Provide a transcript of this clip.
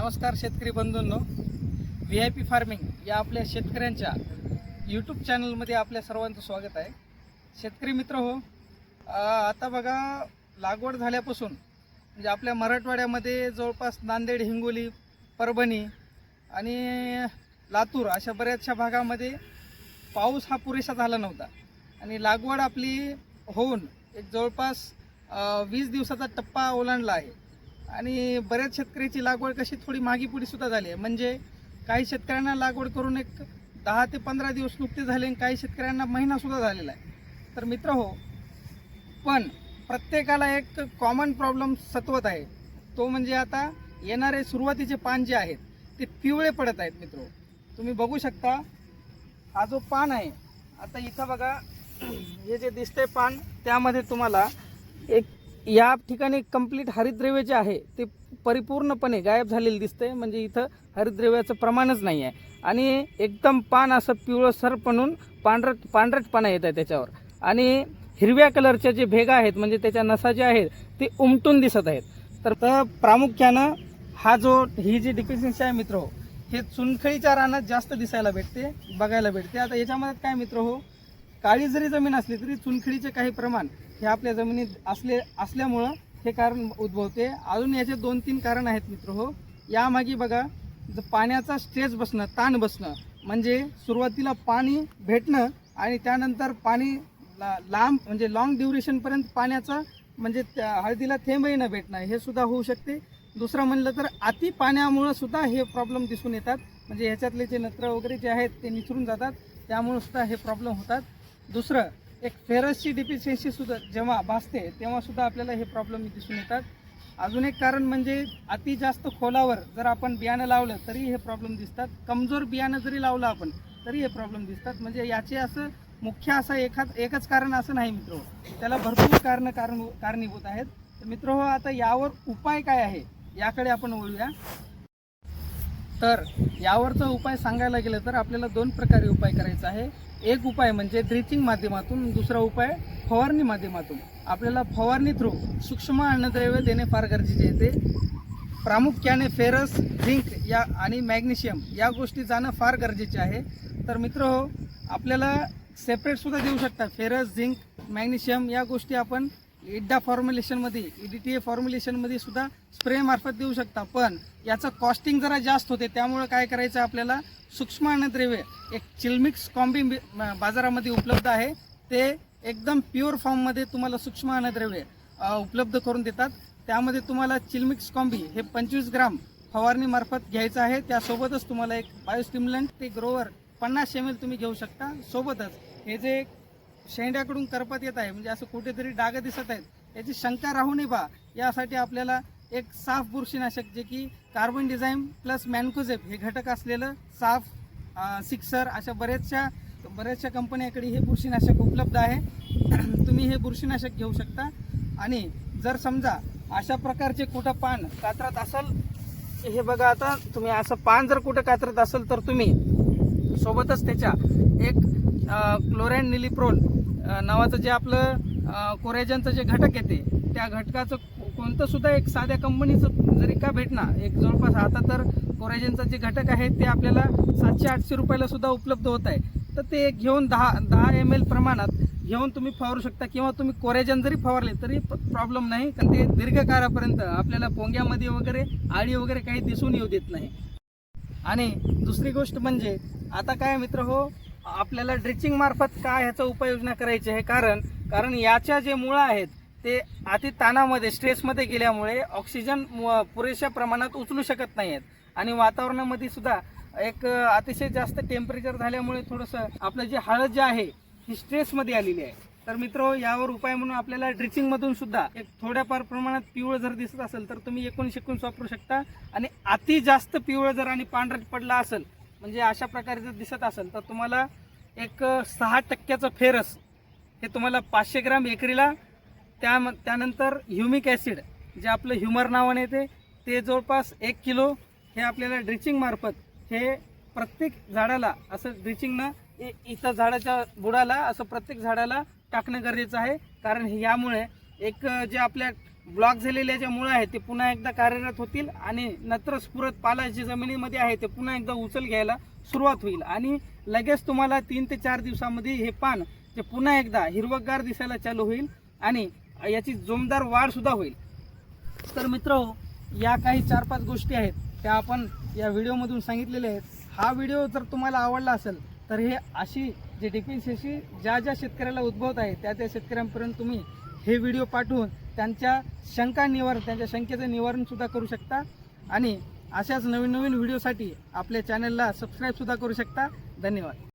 नमस्कार शेतकरी बंधूंनो. व्ही आय पी फार्मिंग या आपल्या शेतकऱ्यांच्या यूट्यूब चॅनलमध्ये आपल्या सर्वांचं स्वागत आहे. शेतकरी मित्र हो आता बघा लागवड झाल्यापासून म्हणजे आपल्या मराठवाड्यामध्ये जवळपास नांदेड हिंगोली परभणी आणि लातूर अशा बऱ्याचशा भागामध्ये पाऊस हा पुरेसा झाला नव्हता. आणि लागवड आपली होऊन एक जवळपास वीस दिवसाचा टप्पा ओलांडला आहे. आणि बऱ्याच शेतकऱ्याची लागवड कशी थोडी मागी पुढे सुद्धा झाली आहे. म्हणजे काही शेतकऱ्यांना लागवड करून एक दहा ते पंधरा दिवस नुकते झाले आणि काही शेतकऱ्यांना महिना सुद्धा झालेला आहे. तर मित्र हो पण प्रत्येकाला एक कॉमन प्रॉब्लेम सत्वत आहे. तो म्हणजे आता येणारे सुरुवातीचे पान जे आहेत ते पिवळे पडत आहेत मित्र हो. तुम्ही बघू शकता हा जो पान आहे आता इथं बघा हे जे दिसतंय पान त्यामध्ये तुम्हाला एक या ठिकाणी कंप्लीट हरितद्रव्य जे आहे. ते परिपूर्णपणे गायब झालेलं दिसतंय. म्हणजे इथं हरितद्रव्याचं प्रमाणच नाही आहे आणि एकदम पान असं पिवळसर पणून पांढरट पांढरटपणा येत आहे त्याच्यावर. आणि हिरव्या कलरच्या जे भेगा आहेत म्हणजे त्याच्या नसा ज्या आहेत ते उमटून दिसत आहेत. तर तर प्रामुख्यानं हा जो ही जी डिफिशियन्सी आहे मित्र हो हे चुनखळीच्या रानात जास्त दिसायला भेटते बघायला भेटते. आता याच्यामध्ये काय मित्र हो? काळी जरी जमीन असली तरी चुनखडीचे काही प्रमाण हे आपल्या जमिनीत असले असल्यामुळं हे कारण उद्भवते. अजून याचे दोन तीन कारण आहेत मित्र हो. यामागे बघा ज- पाण्याचा स्ट्रेस बसणं ताण बसणं म्हणजे सुरुवातीला पाणी भेटणं आणि त्यानंतर पाणी ला- लांब म्हणजे लाँग ड्युरेशनपर्यंत पाण्याचा म्हणजे त्या हळदीला थेंबही न भेटणं हे सुद्धा होऊ शकते. दुसरं म्हणलं तर अति पाण्यामुळं सुद्धा हे प्रॉब्लेम दिसून येतात. म्हणजे ह्याच्यातले जे नत्र वगैरे जे आहेत ते निचरून जातात. त्यामुळे सुद्धा हे प्रॉब्लेम होतात. दुसरं एक फेरसची डिफिशियन्सी सुद्धा जेव्हा भासते तेव्हा सुद्धा आपल्याला हे प्रॉब्लेम दिसून येतात. अजून एक कारण म्हणजे अति जास्त खोलावर जर आपण बियाणं लावलं तरी हे प्रॉब्लेम दिसतात. कमजोर बियाणं जरी लावलं आपण तरी हे प्रॉब्लेम दिसतात. म्हणजे याचे असं मुख्य असं एखाद एकच कारण असं नाही मित्र. त्याला भरपूर कारण कारण कारणीभूत आहेत. तर मित्र हो आता यावर उपाय काय आहे? याकडे आपण वळूया. तर यावरचा उपाय सांगायला गेलं तर आपल्याला दोन प्रकारे उपाय करायचा आहे. एक उपाय म्हणजे ड्रिचिंग माध्यमातून दुसरा उपाय फवारणी माध्यमातून. आपल्याला फवारणी थ्रू सूक्ष्म अन्नद्रव्य देणे फार गरजेचे येते प्रामुख्याने फेरस झिंक या आणि मॅग्नेशियम या गोष्टी जाणं फार गरजेचे आहे. तर मित्र हो आपल्याला सेपरेटसुद्धा देऊ शकता. फेरस झिंक मॅग्नेशियम या गोष्टी आपण इड्डा फॉर्म्युलेशनमध्ये ई डी टी ए फॉर्म्युलेशनमध्ये सुद्धा स्प्रे मार्फत देऊ शकता. पण याचं कॉस्टिंग जरा जास्त होते त्यामुळं काय करायचं आपल्याला? सूक्ष्म अन्नद्रव्य एक चिलमिक्स कॉम्बी बी- बाजारामध्ये उपलब्ध आहे. ते एकदम प्युअर फॉर्ममध्ये तुम्हाला सूक्ष्म अन्नद्रव्य उपलब्ध करून देतात. त्यामध्ये तुम्हाला चिलमिक्स कॉम्बी हे पंचवीस ग्राम फवारणीमार्फत घ्यायचं आहे. त्यासोबतच तुम्हाला एक बायोस्टिम्युलंट ते ग्रोवर पन्नास एम एल तुम्ही घेऊ शकता. सोबतच हे जे शेंड्याकडून करपत येत आहे. म्हणजे असं कुठेतरी डाग दिसत आहेत. याची शंका राहू नये बा. यासाठी आपल्याला एक साफ बुरशीनाशक जे की कार्बन डिझाईन प्लस मॅनकोझेप हे घटक असलेलं साफ सिक्सर अशा बऱ्याचशा बऱ्याचशा कंपन्याकडे हे बुरशीनाशक उपलब्ध आहे. तुम्ही हे बुरशीनाशक घेऊ शकता. आणि जर समजा अशा प्रकारचे कुठं पान कातरत असेल हे बघा आता तुम्ही असं पान जर कुठं कातरत असेल तर तुम्ही सोबतच त्याच्या एक क्लोरॅन निलिप्रोल नावाचं जे आपलं कोरेजनचं जे घटक येते त्या घटकाचं कोणतंसुद्धा कोणतं सुद्धा एक साध्या कंपनीचं जरी का भेटणार एक जवळपास आता तर कोरेजनचं जे घटक आहे ते आपल्याला सातशे आठशे रुपयाला सुद्धा उपलब्ध होत आहे. तर ते घेऊन दहा दहा एम एल प्रमाणात घेऊन तुम्ही फवारू शकता किंवा तुम्ही कोरेजन जरी फवारले तरी प्रॉब्लेम नाही कारण ते दीर्घकाळापर्यंत आपल्याला पोंग्यामध्ये वगैरे आळी वगैरे काही दिसून येऊ देत नाही. आणि दुसरी गोष्ट म्हणजे आता काय मित्र हो आपल्याला ड्रिचिंग मार्फत काय ह्याचा उपाययोजना करायची आहे कारण कारण याच्या जे मुळं आहेत ते अति ताणामध्ये स्ट्रेसमध्ये गेल्यामुळे ऑक्सिजन पुरेशा प्रमाणात उचलू शकत नाही आहेत आणि वातावरणामध्ये सुद्धा एक अतिशय जास्त टेम्परेचर झाल्यामुळे थोडंसं आपलं जे हळद जे आहे ही स्ट्रेसमध्ये आलेली आहे. तर मित्र यावर उपाय म्हणून आपल्याला ड्रिचिंगमधून सुद्धा एक थोड्याफार प्रमाणात पिवळं जर दिसत असेल तर तुम्ही एकोणीस एकोणीस वापरू शकता. आणि अति जास्त पिवळं जर आणि पांढरट पडला असेल म्हणजे अशा प्रकारे जर दिसत असेल तर तुम्हाला एक सहा टक्क्याचं फेरस हे तुम्हाला पाचशे ग्राम एकरीला त्या त्यानंतर ह्युमिक ॲसिड जे आपलं ह्युमर नावाने येते ते जवळपास एक किलो हे आपल्याला ड्रिचिंगमार्फत हे प्रत्येक झाडाला असं ड्रिचिंगनं इ- इथं झाडाच्या बुडाला असं प्रत्येक झाडाला टाकणं गरजेचं आहे. कारण यामुळे एक जे आपल्या ब्लॉक झालेल्या ज्या मुळं आहेत ते पुन्हा एकदा कार्यरत होतील आणि नत्र स्फुरत पाला जे जमिनीमध्ये आहे ते पुन्हा एकदा उचल घ्यायला सुरुवात होईल. आणि लगेच तुम्हाला तीन ते चार दिवसामध्ये हे पान ते पुन्हा एकदा हिरवगार दिसायला चालू होईल आणि याची जोमदार वाढ सुद्धा होईल. तर मित्र या काही चार पाच गोष्टी आहेत त्या आपण या व्हिडिओमधून सांगितलेल्या आहेत. हा व्हिडिओ जर तुम्हाला आवडला असेल तर हे अशी जे डिफिशियन्सी ज्या ज्या शेतकऱ्याला उद्भवत आहे त्या त्या शेतकऱ्यांपर्यंत तुम्ही हे व्हिडिओ पाठवून त्यांच्या शंका निवारण त्यांच्या शंकेचं निवारणसुद्धा करू शकता. आणि अशाच नवीन नवीन व्हिडिओसाठी आपल्या चॅनलला सबस्क्राईबसुद्धा करू शकता. धन्यवाद.